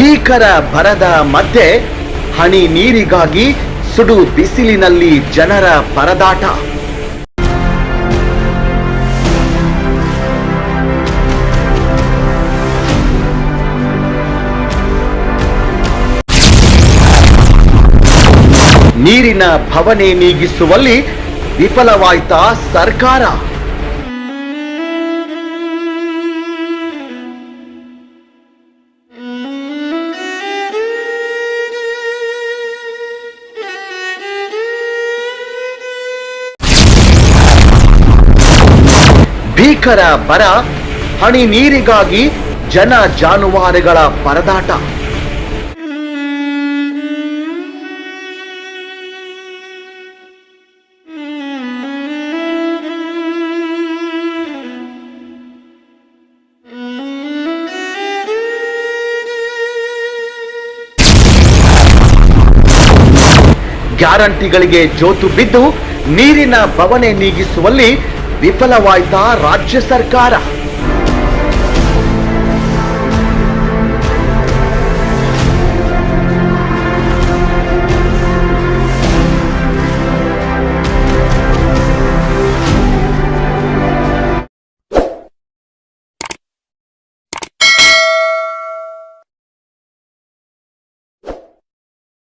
ಭೀಕರ ಬರದ ಮಧ್ಯೆ ಹನಿ ನೀರಿಗಾಗಿ ಸುಡು ಬಿಸಿಲಿನಲ್ಲಿ ಜನರ ಪರದಾಟ. ನೀರಿನ ಭವನೆ ನೀಗಿಸುವಲ್ಲಿ ವಿಫಲವಾಯ್ತಾ ಸರ್ಕಾರ? ಭೀಕರ ಬರ ಹನಿ ನೀರಿಗಾಗಿ ಜನ ಜಾನುವಾರುಗಳ ಪರದಾಟ. ಗ್ಯಾರಂಟಿಗಳಿಗೆ ಜೋತು ಬಿದ್ದು ನೀರಿನ ಬವಣೆ ನೀಗಿಸುವಲ್ಲಿ ವಿಫಲವಾಯ್ತಾ ರಾಜ್ಯ ಸರ್ಕಾರ?